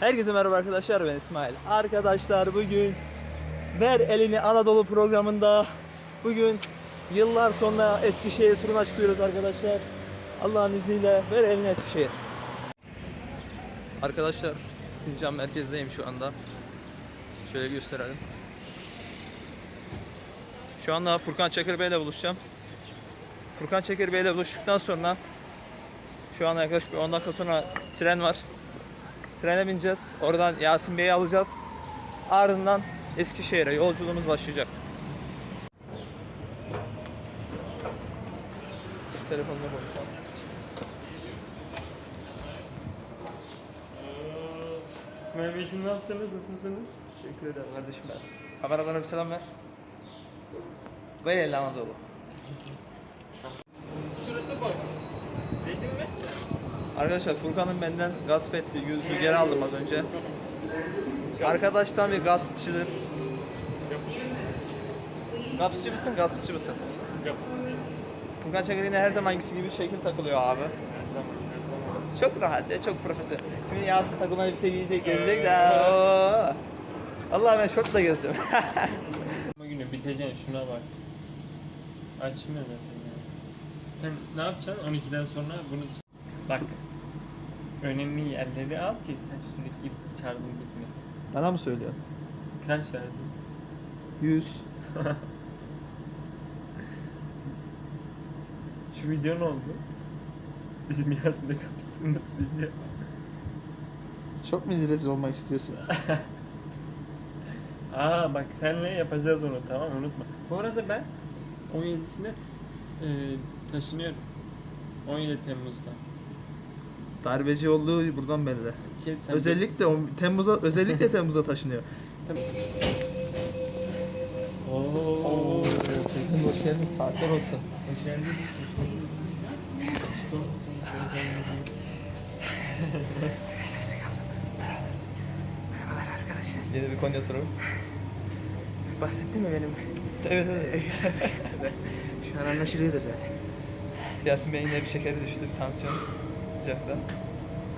Herkese merhaba arkadaşlar ben İsmail. Arkadaşlar bugün Ver Elini Anadolu programında bugün yıllar sonra Eskişehir turuna çıkıyoruz arkadaşlar. Allah'ın izniyle Ver Elini Eskişehir. Arkadaşlar Sincan merkezdeyim şu anda. Şöyle gösterelim. Şu anda Furkan Çakır Bey ile buluşacağım. Furkan Çakır Bey ile buluştuktan sonra şu an yaklaşık bir 10 dakika sonra tren var. Trene bineceğiz. Oradan Yasin Bey'i alacağız. Ardından Eskişehir'e yolculuğumuz başlayacak. Şu telefonla konuşalım. İsmail Bey ne yaptınız? Nasılsınız? Teşekkür ederim kardeşim ben. Kameralara bir selam ver. Ve el Anadolu. Şurası boş. Dedim mi? Arkadaşlar Furkan'ın benden gasp ettiği yüzüğü geri aldım az önce. Arkadaştan bir gaspçıdır. Gaspçı mısın, gaspçı mısın? Kapısıcı. Furkan Çakır yine her zamanki gibi şekil takılıyor abi. Zaman, zaman. Çok rahat ya, çok profesyonel. Şimdi Yasin takılan elbise giyecek, gezecek de. Allah ben şortla gezeceğim. Ama günü biteceksin şuna bak. Açmıyor zaten ya. Sen ne yapacaksın 12'den sonra bunu... Bak. Önemli yerleri al ki sen sürekli şarjın bitmesin. Bana mı söylüyorsun? Kaç şarjın? 100. Şu video ne oldu? Bizim Yasin'le kapıştığımız video. Çok mu rezil olmak istiyorsun? Aa bak senle yapacağız onu tamam unutma. Bu arada ben 17'sinde e, taşınıyorum. 17 Temmuz'da. Darbeci olduğu buradan belli. Kes sen Özellikle o Temmuz'a özellikle Temmuz'a taşınıyor. Oo. Hoş geldin. Saatler olsun. Merhabalar arkadaşlar. Yeni bir Konya turu. Bahsettin mi benim? Evet evet. Şu an anlaşılıyordur zaten. Yasin Bey'in yine bir şekeri düştü. Bir tansiyon sıcakta.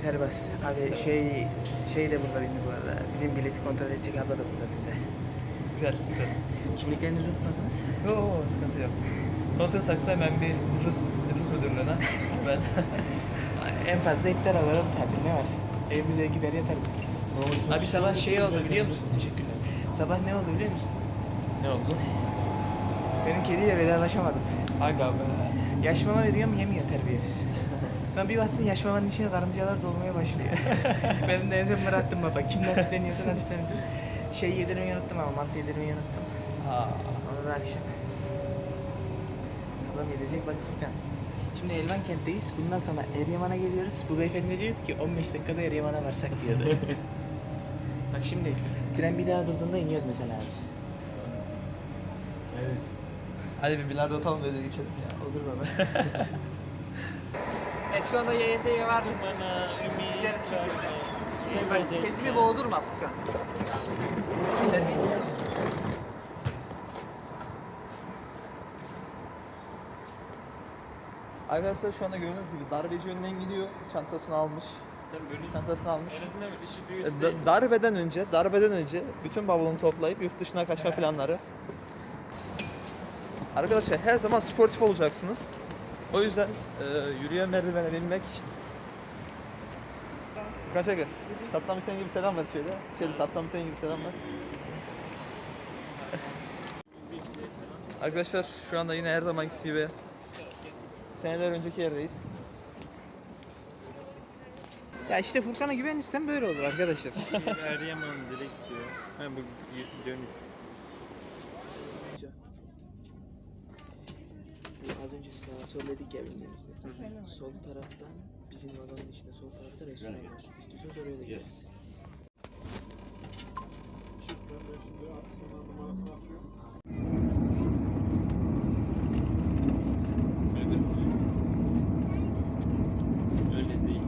Ter bastı. Abi şey şey de burada bindi bu arada. Bizim bileti kontrol edecek abla da burada bindi. Güzel güzel. Kimliklerinizi unutmadınız. Yok sıkıntı yok. Kontrol sakla hemen bir nüfus nüfus müdürlüğüne. ben En fazla iptal alırım tatil ne var? Evimize gider yatarız. Abi sabah şey oldu biliyor musun? Teşekkürler. Sabah ne oldu biliyor musun? ne oldu? Benim kediyle vedalaşamadım. Aga be. Yaş mama veriyorum yemiyor terbiyesiz. Sonra bir baktın yaş mamanın içine karıncalar dolmaya başlıyor. ben de en son bıraktım baba. Kim nasipleniyorsa nasiplensin. Şey yedirmeyi unuttum ama mantı yedirmeyi unuttum. Ha. Onu da akşam. Ablam gidecek bak Furkan. Şimdi Elvan kentteyiz. Bundan sonra Eryaman'a geliyoruz. Bu beyefendi diyor ki 15 dakikada Eryaman'a varsak diyordu. bak şimdi tren bir daha durduğunda iniyoruz mesela abi. Evet. Hadi bir bilardo atalım da geçelim ya. Olur baba. Evet şu anda YYT'ye verdik. Bir şekilde. Şey, bak, sesimi boğdurma Furkan. Arkadaşlar şu anda gördüğünüz gibi darbeci önden gidiyor. Çantasını almış. Sen böyle Çantasını almış. Arasında mı? İşi E, duyuyorsun da- değil. darbeden önce, darbeden önce bütün bavulunu toplayıp yurt dışına kaçma planları. Arkadaşlar her zaman sportif olacaksınız. O yüzden e, yürüyen merdivene binmek Furkan Çakır, Saddam Hüseyin gibi selam ver şöyle. Şöyle Saddam Hüseyin gibi selam ver. Arkadaşlar şu anda yine her zamanki gibi seneler önceki yerdeyiz. ya işte Furkan'a güvenirsen böyle olur arkadaşlar. Eryaman direkt diyor. Ha bu dönüş. Az önce sağa sol dedik ya bindiğimizde. Sol taraftan bizim vagonun içinde sol tarafta restoran var. İstiyorsanız oraya da gideriz. Öyle değil.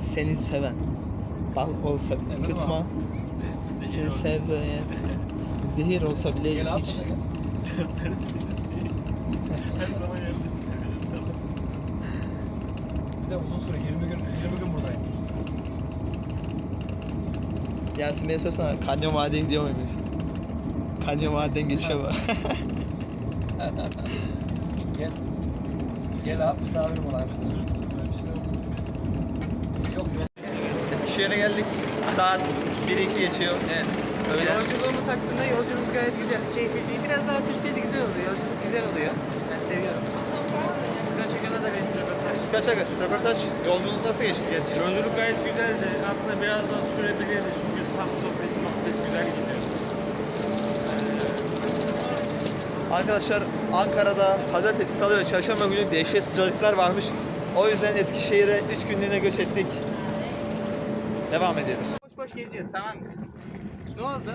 Seni seven bal olsa yutma. Seni sevmeyen zehir olsa bile iç. Her zaman yerlisin. Bir de uzun süre 20 gün 20 gün buradayım. Yasin Bey'e sorsana Kanyon Vadi'ye gidiyor muymuş? Kanyon Vadi'den geçiyor mu? Gel. Gel abi misafirim ol abi. Yok yok. Eskişehir'e geldik. Saat 1-2 geçiyor. Evet. Öyle. Yolculuğumuz hakkında yolculuğumuz gayet güzel, keyifli. Biraz daha sürseydi güzel oluyor. Yolculuk güzel oluyor. Ben seviyorum. Güzel çekenler de benim röportaj. Kaç aga? Röportaj. Yolculuğunuz nasıl geçti? Yolculuk gayet güzeldi. Aslında biraz daha sürebilirdi çünkü tam sohbet muhabbet güzel gidiyor. Arkadaşlar Ankara'da pazartesi, salı ve çarşamba günü dehşet sıcaklıklar varmış. O yüzden Eskişehir'e 3 günlüğüne göç ettik. Devam ediyoruz. Boş boş geziyoruz tamam mı? Ne oldu?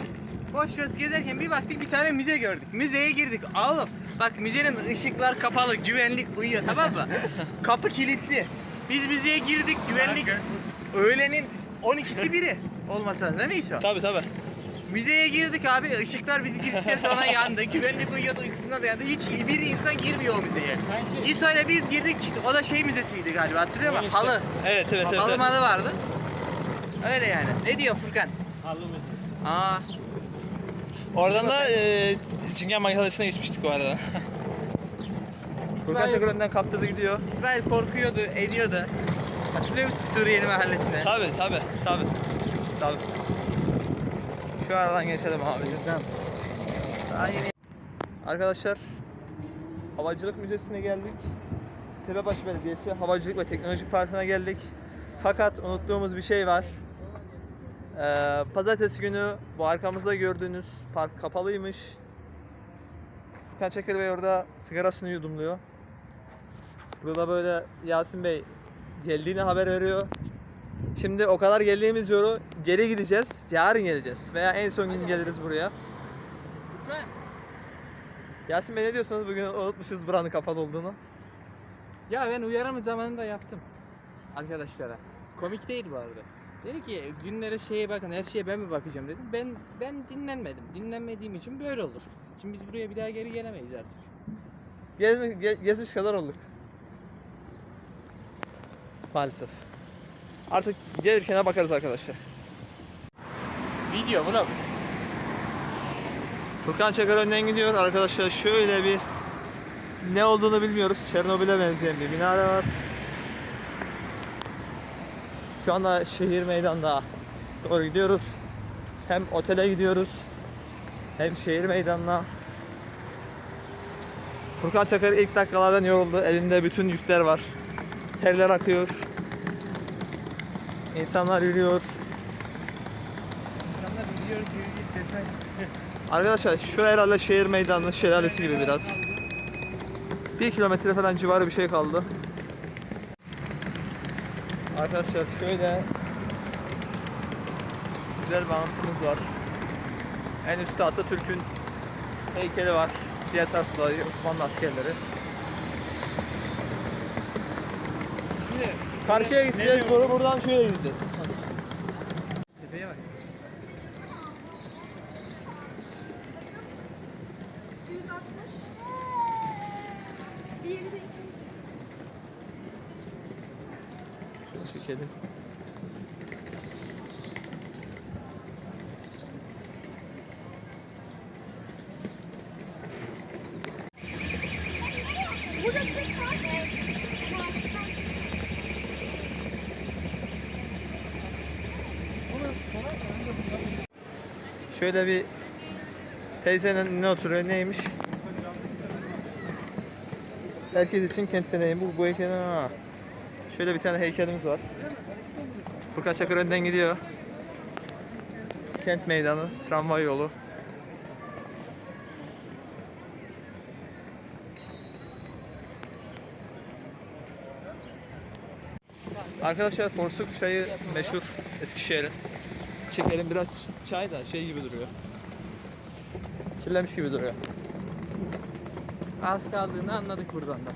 Boş boş gezerken bir baktık bir tane müze gördük. Müzeye girdik. Oğlum bak müzenin ışıklar kapalı, güvenlik uyuyor tamam mı? Kapı kilitli. Biz müzeye girdik, güvenlik öğlenin 12'si biri olmasa lazım değil mi İso? Tabi tabi. Müzeye girdik abi, ışıklar bizi girdikten sonra yandı. Güvenlik uyuyordu, uykusuna da yandı. Hiç bir insan girmiyor o müzeye. İso ile biz girdik, o da şey müzesiydi galiba hatırlıyor musun? Halı. Evet evet evet. Halı evet. malı vardı. Öyle yani. Ne diyor Furkan? Aa, Oradan da e, Cingen Mahallesi'ne geçmiştik bu arada. Furkan İsmail, Çakır önden kaptırdı gidiyor. İsmail korkuyordu, ediyordu. Hatırlıyor musun Suriyeli mahallesine? Tabi tabi tabi. Tabi. Şu aradan geçelim abicim. Daha yeni. Arkadaşlar Havacılık Müzesi'ne geldik. Tepebaşı Belediyesi Havacılık ve Teknoloji Parkı'na geldik. Fakat unuttuğumuz bir şey var. Ee, pazartesi günü bu arkamızda gördüğünüz park kapalıymış. Furkan Çakır Bey orada sigarasını yudumluyor. Burada böyle Yasin Bey geldiğini haber veriyor. Şimdi o kadar geldiğimiz yolu geri gideceğiz. Yarın geleceğiz. Veya en son gün geliriz buraya. Furkan. Yasin Bey ne diyorsunuz? Bugün unutmuşuz buranın kapalı olduğunu. Ya ben uyarımı zamanında yaptım arkadaşlara. Komik değil bu arada. Dedi ki günlere şeye bakın her şeye ben mi bakacağım dedim. Ben ben dinlenmedim. Dinlenmediğim için böyle olur. Şimdi biz buraya bir daha geri gelemeyiz artık. Gezmiş, ge- gezmiş kadar olduk. Maalesef. Artık gelirken bakarız arkadaşlar. Video vlog. Furkan Çakır önden gidiyor. Arkadaşlar şöyle bir ne olduğunu bilmiyoruz. Çernobil'e benzeyen bir minare var. Şu anda şehir meydanına doğru gidiyoruz. Hem otele gidiyoruz hem şehir meydanına. Furkan Çakır ilk dakikalardan yoruldu. Elinde bütün yükler var. Terler akıyor. İnsanlar yürüyor. İnsanlar git detay. Arkadaşlar şu herhalde şehir meydanının şelalesi gibi biraz. Bir kilometre falan civarı bir şey kaldı. Arkadaşlar şöyle güzel bir anıtımız var. En üstte Atatürk'ün heykeli var. Diğer tarafta Osmanlı askerleri. Şimdi Karşıya gideceğiz, buradan şöyle gideceğiz. tepeye bak. Şöyle çekelim. Şöyle bir teyzenin ne oturuyor neymiş? Herkes için kent deneyimi bu bu heykelin ha. Şöyle bir tane heykelimiz var. Furkan Çakır önden gidiyor. Kent meydanı, tramvay yolu. Arkadaşlar Porsuk çayı meşhur Eskişehir'in. Çekelim biraz çay da şey gibi duruyor. Kirlenmiş gibi duruyor. Az kaldığını anladık buradan da.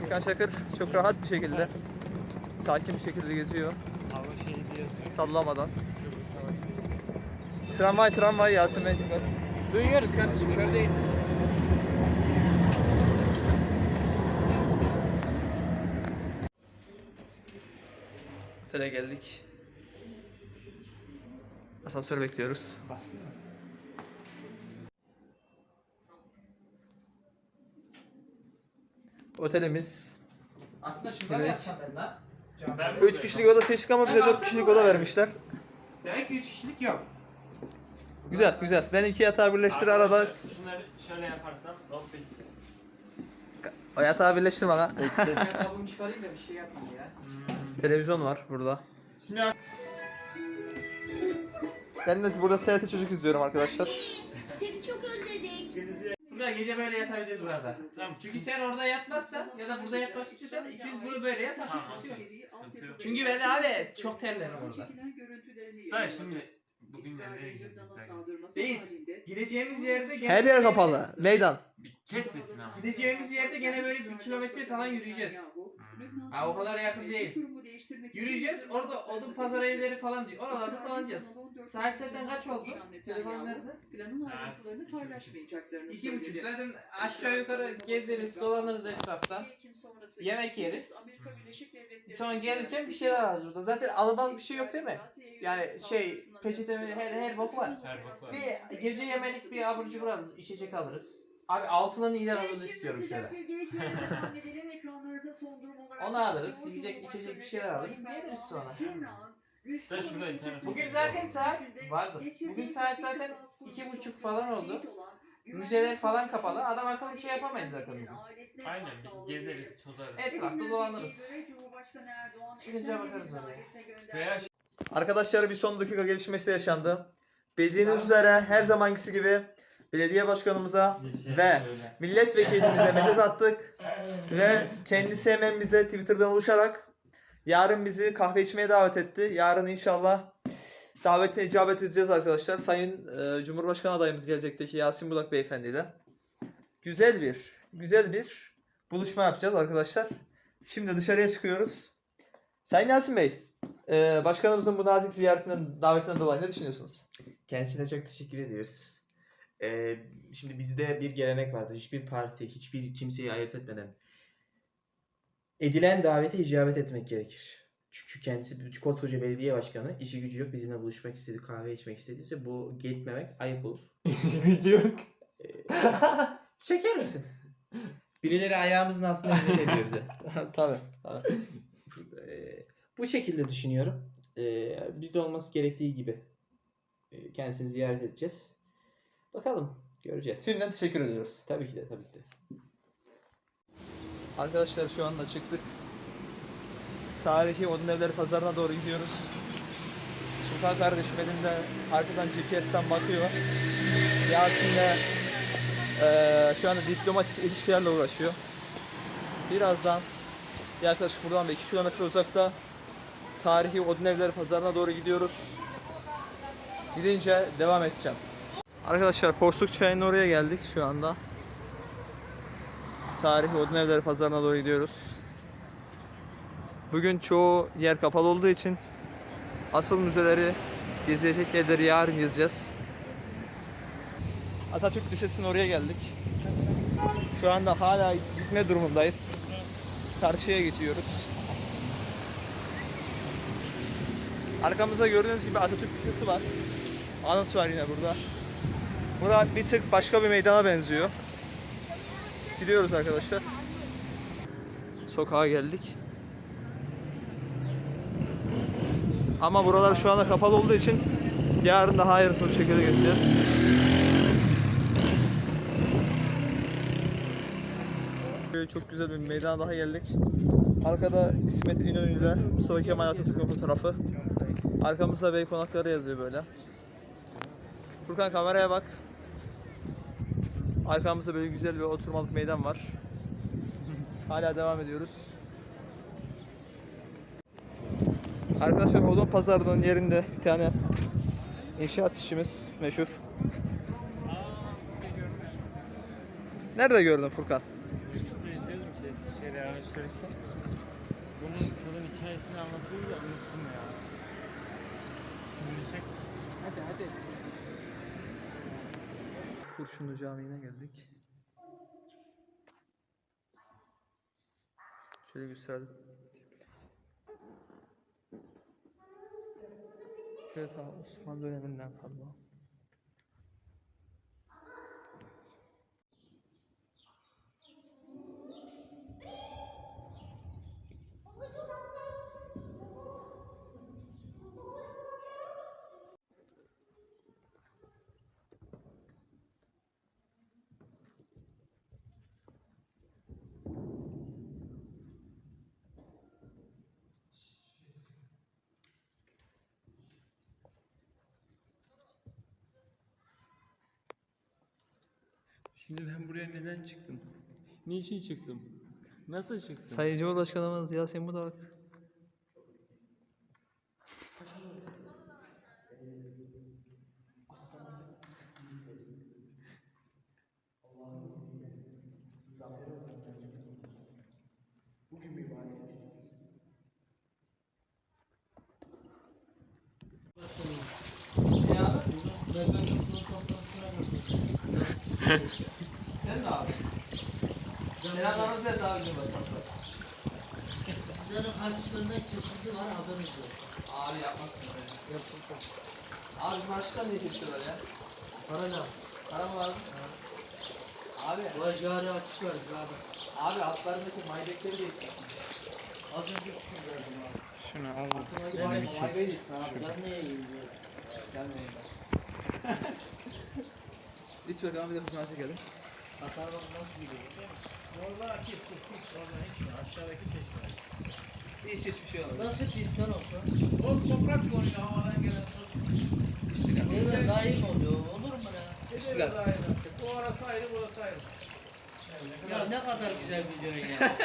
Furkan Çakır çok rahat bir şekilde, sakin bir şekilde geziyor. Hava şey. Sallamadan. Tramvay tramvay Yasin Bey. Duyuyoruz kardeşim, kör değiliz. Otele geldik. Asansör bekliyoruz. Otelimiz Aslında şurada mı Evet. yatacağım ben lan? Ben 3 kişilik oda seçtik ama bize 4 kişilik oda vermişler. Demek ki 3 kişilik yok. Güzel güzel. Ben iki yatağı birleştir arada. Şunları şöyle yaparsam not bitti. O yatağı birleştir bana. Ben kabımı çıkarayım da bir şey yapmayayım ya. Televizyon var burada. Şimdi Ben de burada TRT çocuk izliyorum arkadaşlar. Seni çok özledik. Burada gece böyle yatabiliriz bu arada. Tamam. Çünkü sen orada yatmazsan ya da burada yatmak istiyorsan ikimiz bunu böyle yatarız. Çünkü ben abi çok terlerim orada. Dayı şimdi bugün nereye gidiyoruz? Reis, gideceğimiz yerde Her yer kapalı. Meydan. Bir kes sesini ama. Gideceğimiz yerde gene böyle bir kilometre falan yürüyeceğiz. Ha, o kadar yakın değil. Yürüyeceğiz. Orada odun pazar evleri falan diyor. Oralarda dolanacağız. Saat zaten kaç oldu? Telefon nerede? Planın ayrıntılarını paylaşmayacaklarını İki buçuk. Zaten aşağı yukarı gezeriz, dolanırız etrafta. Yemek yeriz. Devletleri Sonra gelirken bir şeyler alırız burada. Zaten alınmaz bir şey yok değil mi? Yani şey, peçete her, her bok var. Her bok var. Bir gece yemelik bir abur cubur alırız, içecek alırız. Abi altına niğder alırız istiyorum şöyle. Onu alırız, yiyecek içecek bir şeyler alırız, geliriz sonra. Ben şurada internet Bugün zaten saat vardır. Bugün saat zaten iki buçuk falan oldu. Müzeler falan kapalı. Adam akıllı şey yapamayız zaten bugün. Aynen gezeriz, tozarız. Etrafta dolanırız. Çıkınca bakarız oraya. Veya Arkadaşlar bir son dakika gelişmesi yaşandı. Bildiğiniz üzere her zamankisi gibi belediye başkanımıza Ve milletvekilimize mesaj attık ve kendisi hemen bize Twitter'dan ulaşarak yarın bizi kahve içmeye davet etti. Yarın inşallah davetine icabet edeceğiz arkadaşlar. Sayın e, Cumhurbaşkanı adayımız gelecekteki Yasin Budak Beyefendi ile. Güzel bir, güzel bir buluşma yapacağız arkadaşlar. Şimdi dışarıya çıkıyoruz. Sayın Yasin Bey, e, başkanımızın bu nazik ziyaretinden, davetinden dolayı ne düşünüyorsunuz? Kendisine çok teşekkür ediyoruz. Ee, şimdi bizde bir gelenek vardır. Hiçbir parti, hiçbir kimseyi ayırt etmeden edilen davete icabet etmek gerekir. Çünkü kendisi koskoca belediye başkanı, işi gücü yok, bizimle buluşmak istedi, kahve içmek istediyse bu gitmemek ayıp olur. Gücü yok. Çeker misin? Birileri ayağımızın altına hizmet ediyor bize. tabii, tabii. Ee, bu şekilde düşünüyorum. Ee, bizde olması gerektiği gibi ee, kendisini ziyaret edeceğiz. Bakalım, göreceğiz. Şimdiden teşekkür ediyoruz. Tabii ki de, tabii ki de. Arkadaşlar şu anda çıktık. Tarihi Odun Evleri Pazarı'na doğru gidiyoruz. Furkan kardeşim elinde arkadan GPS'ten bakıyor. Yasin de eee, şu anda diplomatik ilişkilerle uğraşıyor. Birazdan yaklaşık buradan da 2 kilometre uzakta tarihi Odun Evleri Pazarı'na doğru gidiyoruz. Gidince devam edeceğim. Arkadaşlar Porsuk Çayı'nın oraya geldik şu anda. Tarihi Odun Evleri Pazarı'na doğru gidiyoruz. Bugün çoğu yer kapalı olduğu için asıl müzeleri, gezilecek yerleri yarın gezeceğiz. Atatürk Lisesi'nin oraya geldik. Şu anda hala gitme durumundayız. Karşıya geçiyoruz. Arkamızda gördüğünüz gibi Atatürk Lisesi var. Anıt var yine burada. Bura bir tık başka bir meydana benziyor. Gidiyoruz arkadaşlar. Sokağa geldik. Ama buralar şu anda kapalı olduğu için yarın daha ayrıntılı şekilde gezeceğiz. Böyle çok güzel bir meydana daha geldik. Arkada İsmet İnönü ile Mustafa Kemal Atatürk'ün fotoğrafı. Arkamızda Bey Konakları yazıyor böyle. Furkan kameraya bak. Arkamızda böyle güzel bir oturmalık meydan var. Hala devam ediyoruz. Arkadaşlar Odun Pazarı'nın yerinde bir tane inşaat işimiz meşhur. Nerede gördün Furkan? YouTube'da izliyordum şey, şeyde araştırırken. Bunun kadın hikayesini anlatıyor ya unuttum ya. Hadi hadi. Kurşunlu Camii'ne geldik. Şöyle gösterelim. Şöyle ta Osmanlı döneminden kalma. Şimdi ben buraya neden çıktım? Niçin çıktım? Nasıl çıktım? Sayın Cumhurbaşkanımız Yasin Budak. Sen de abi. Selamlarımızı et abi. Sizlerin karşılığında kesinti var haberiniz yok. Abi yapmazsın be. Abi bizim harçlıktan niye kesiyorlar ya? Para lazım. Para mı lazım? Abi, Bu ay cari açık var cari. abi altlarındaki maybekleri de istersin. Az önce düşün verdim abi. Şunu al. Benim için. Maybeyi de istersin abi. Ben neye yiyeyim diyor. Gelmeyin. İç bakalım bir de Furkan'a çekelim. Hasar bak nasıl gidiyor. Vallahi pis pis oradan hiç mi? Aşağıdaki çeşme. Hiç hiçbir şey olmadı. Nasıl pisler olsa? Toz toprak konuyor havadan gelen toz. İçtik artık. Evet daim oluyor. Olur mu ne? İçtik artık. Bu orası ayrı burası ayrı. Ya ne kadar güzel biliyorsun ya.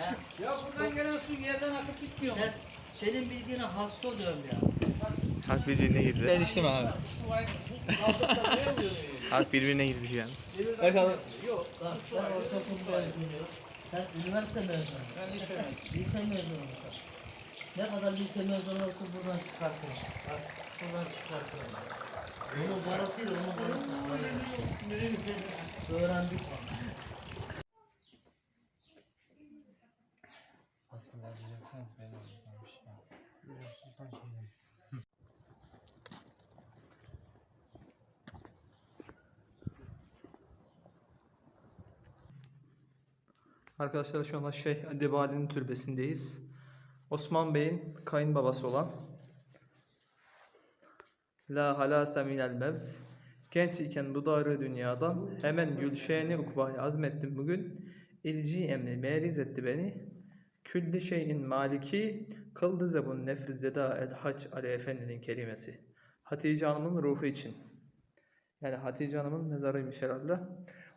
ya Ya buradan gelen su yerden akıp gitmiyor mu? sen, senin bildiğine hasta oluyorum ya. Hak birbirine girdi. Ben içtim abi. Hak birbirine girdi yani. Bakalım. Yok. Ben ortaokulda öğretmenim. Sen üniversite mezunu. Ben lise mezunuyum. Lise mezunu? Ne kadar lise mezunu olsun buradan çıkartın. Bak buradan çıkartın. Onun parasıyla onun parası. Öğrendik. Aslında yazacaksanız ben yazacakmış ya. Böyle sultan şeyler. Arkadaşlar şu anda Şeyh Edebali'nin türbesindeyiz. Osman Bey'in kayınbabası olan La halase minel mevt Genç iken bu darı dünyadan hemen gülşeni ukbaya azmettim bugün. İlci emni meriz etti beni. Külli şeyin maliki kıldı zebun nefri zeda el hac Ali Efendi'nin kelimesi. Hatice Hanım'ın ruhu için. Yani Hatice Hanım'ın mezarıymış herhalde.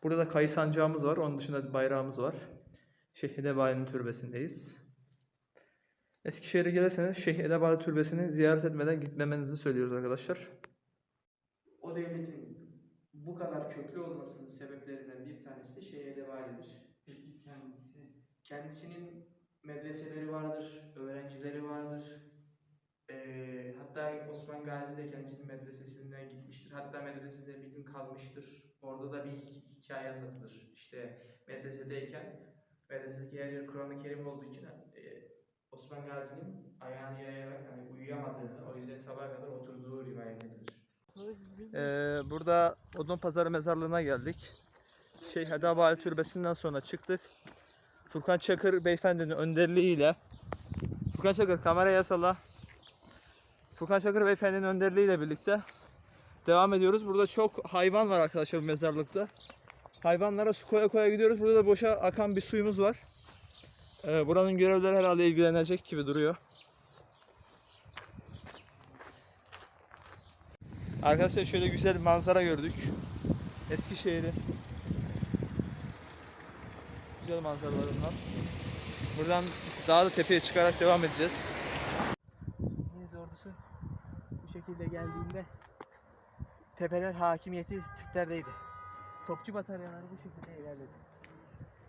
Burada da kayı sancağımız var. Onun dışında bayrağımız var. Şeyh Edebali'nin türbesindeyiz. Eskişehir'e gelirseniz Şeyh Edebali Türbesi'ni ziyaret etmeden gitmemenizi söylüyoruz arkadaşlar. O devletin bu kadar köklü olmasının sebeplerinden bir tanesi de Şeyh Edebali'dir. Peki kendisi Kendisinin medreseleri vardır, öğrencileri vardır. Ee, hatta Osman Gazi de kendisinin medresesinden gitmiştir. Hatta medresede bir gün kalmıştır. Orada da bir hi- hikaye anlatılır. İşte medresedeyken medresedeki her yer Kur'an-ı Kerim olduğu için e, Osman Gazi'nin ayağını yayarak hani uyuyamadığını, o yüzden sabaha kadar oturduğu rivayet edilir. Ee, burada Odun Pazarı mezarlığına geldik. Şeyh Edebali Türbesi'nden sonra çıktık. Furkan Çakır beyefendinin önderliğiyle Furkan Çakır kameraya salla. Furkan Çakır beyefendinin önderliğiyle birlikte devam ediyoruz. Burada çok hayvan var arkadaşlar bu mezarlıkta. Hayvanlara su koya koya gidiyoruz. Burada da boşa akan bir suyumuz var. Ee, buranın görevlileri herhalde ilgilenecek gibi duruyor. Arkadaşlar şöyle güzel bir manzara gördük. Eskişehir'in güzel manzaralarından. Buradan daha da tepeye çıkarak devam edeceğiz. Deniz ordusu bu şekilde geldiğinde tepeler hakimiyeti Türklerdeydi. Topçu bataryaları bu şekilde ilerledi.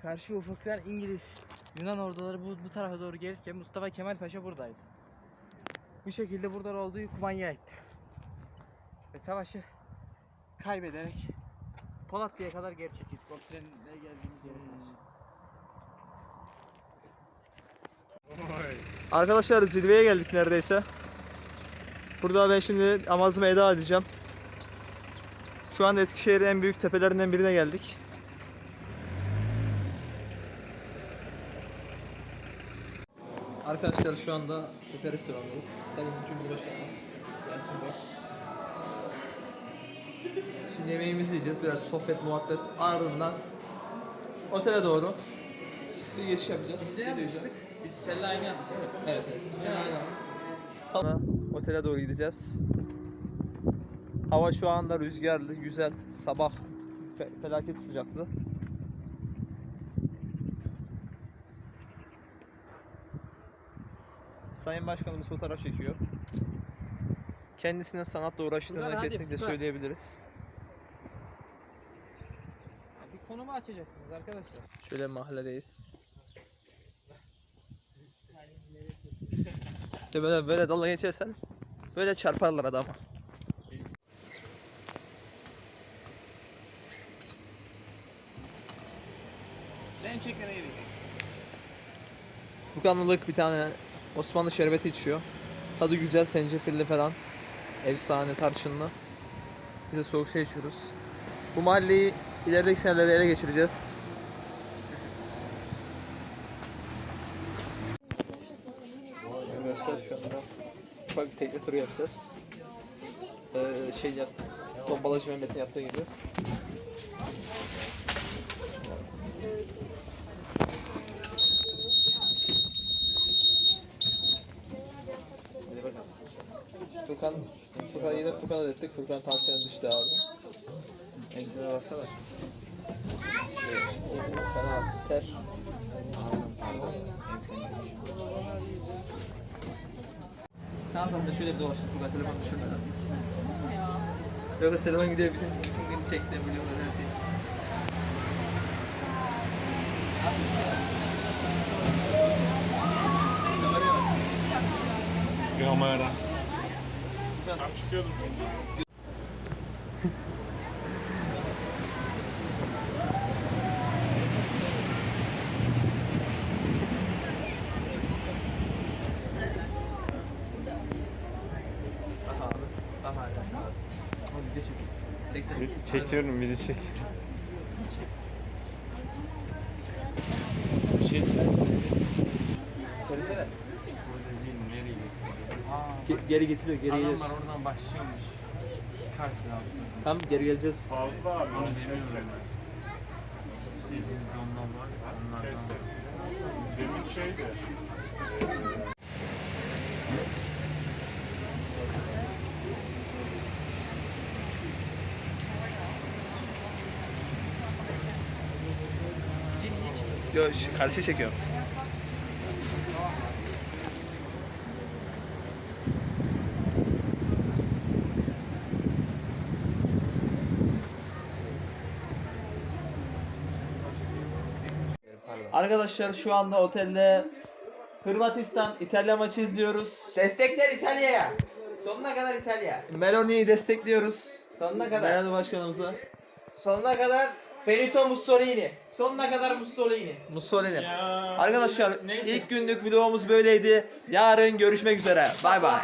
Karşı ufuktan İngiliz, Yunan orduları bu, bu tarafa doğru gelirken Mustafa Kemal Paşa buradaydı. Bu şekilde buradan olduğu kumanya etti. Ve savaşı kaybederek Polatlı'ya kadar geri çekildik. O trenle geldiğimiz yere kadar. Arkadaşlar zirveye geldik neredeyse. Burada ben şimdi amazımı eda edeceğim. Şu anda Eskişehir'in en büyük tepelerinden birine geldik. Arkadaşlar şu anda Tepe restorandayız. Sayın Cumhurbaşkanımız Yasin Bey. Şimdi yemeğimizi yiyeceğiz. Biraz sohbet, muhabbet ardından otele doğru bir geçiş yapacağız. Ne yapmıştık? Biz seninle aynı yaptık değil mi? Evet, evet. Biz de aynen. Tam otele doğru gideceğiz. Hava şu anda rüzgarlı, güzel. Sabah fe- felaket sıcaktı. Sayın Başkanımız fotoğraf çekiyor. Kendisinin sanatla uğraştığını Furkan, hadi, kesinlikle Furkan. söyleyebiliriz. Bir konumu açacaksınız arkadaşlar. Şöyle mahalledeyiz. İşte böyle böyle dalga geçersen böyle çarparlar adamı. Ben çekene yedik. Furkanlılık bir tane Osmanlı şerbeti içiyor. Tadı güzel, zencefilli falan. Efsane tarçınlı. Bir de soğuk şey içiyoruz. Bu mahalleyi ilerideki senelerde ele geçireceğiz. Arkadaşlar şu anda ufak bir tekne turu yapacağız. Ee, şey yap, Tombalacı Mehmet'in yaptığı gibi. Furkan yine Furkan'a ettik. Furkan tansiyonu düştü abi. Ensime baksana. Şey, fena ter. Sen de şöyle bir dolaştın Furkan telefonu düşürmeden. Yoksa telefon gidiyor bütün bütün gün çekti biliyorlar her şeyi. Sen abi. Oğlum video çek. Çeksene. Çekiyorum bir de çek. Söylesene. Nereye Ge- geri getiriyor, geri Adamlar geliyoruz. oradan başlıyormuş. Karşıda. Tamam geri geleceğiz. Fazla abi. Onu demiyorum. Dediğimizde ondan var. Onlardan. Demin şeydi. Yo, karşı çekiyorum. Arkadaşlar şu anda otelde Hırvatistan İtalya maçı izliyoruz. Destekler İtalya'ya. Sonuna kadar İtalya. Meloni'yi destekliyoruz. Sonuna kadar. Değerli başkanımıza. Sonuna kadar Benito Mussolini. Sonuna kadar Mussolini. Mussolini. Ya. Arkadaşlar Neyse. ilk günlük videomuz böyleydi. Yarın görüşmek üzere. Bay bay.